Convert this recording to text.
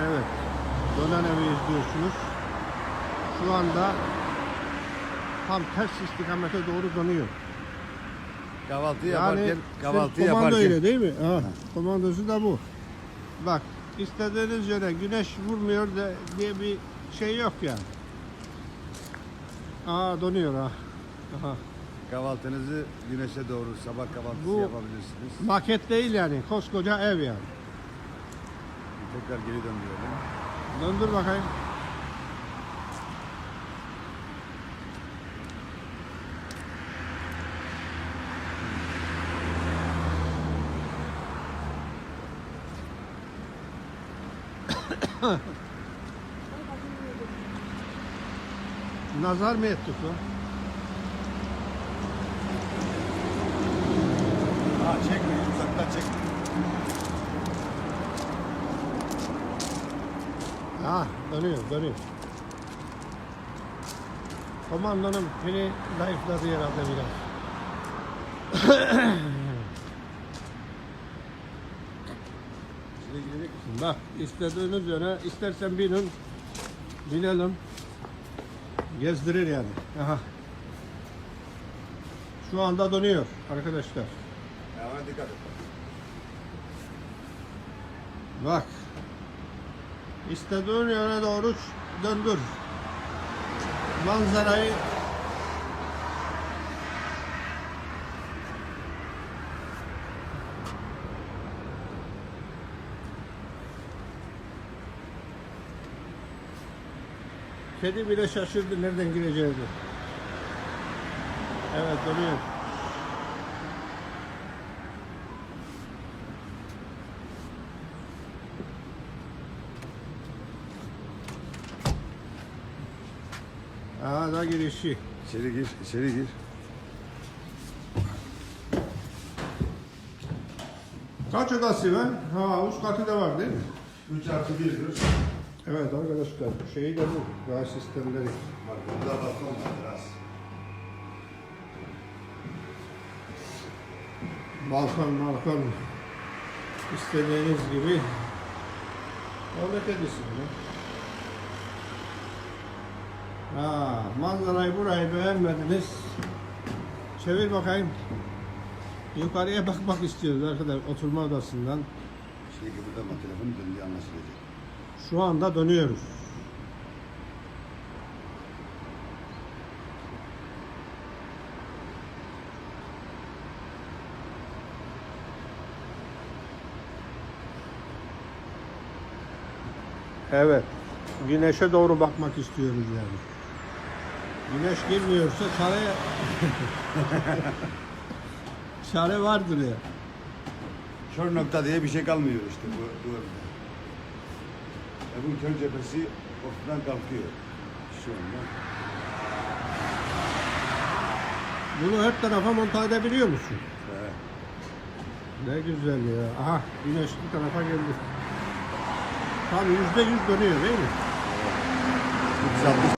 Evet. Dönen evi izliyorsunuz. Şu anda tam ters istikamete doğru dönüyor. Kahvaltı Yani yaparken, kahvaltı komando yaparken. ile değil mi? Ha, komandosu da bu. Bak istediğiniz yöne güneş vurmuyor da diye bir şey yok yani. Aa donuyor ha. Aha. Kahvaltınızı güneşe doğru sabah kahvaltısı Bu- yapabilirsiniz. Maket değil yani. Koskoca ev yani. Tekrar geri döndürelim. Döndür bakayım. Nazar mı ettik o? Ha çekme, uzaktan çekme. Ha dönüyor dönüyor. Komandonun pili zayıfladı herhalde biraz. Bak istediğiniz yöne istersen binin. Binelim. Gezdirir yani. Aha. Şu anda dönüyor arkadaşlar. Ya ona dikkat et. Bak. İstediğin yöne doğru döndür. Manzarayı Kedi bile şaşırdı nereden gireceğini. Evet dönüyor. Aa da girişi. İçeri gir, içeri gir. Kaç odası var? Ha üst katı da var değil mi? 3 artı 1'dir. Evet arkadaşlar şeyi de bu. Gaz sistemleri. Bak burada balkon var biraz. Balkon balkon. İstediğiniz gibi. Devlet edisin ya. Ha, manzarayı burayı beğenmediniz. Çevir bakayım. Yukarıya bakmak istiyoruz arkadaşlar oturma odasından. Şey kıpırdama telefonu döndüğü anlaşılacak. Şu anda dönüyoruz. Evet. Güneşe doğru bakmak istiyoruz yani. Güneş girmiyorsa çare çare vardır ya. Kör nokta diye bir şey kalmıyor işte bu, bu evde. Evin kör cephesi ortadan kalkıyor. Şu anda. Bunu her tarafa monte edebiliyor musun? Evet. Ne güzel ya. Aha güneş bu tarafa geldi. Tam yüzde yüz dönüyor değil mi? 360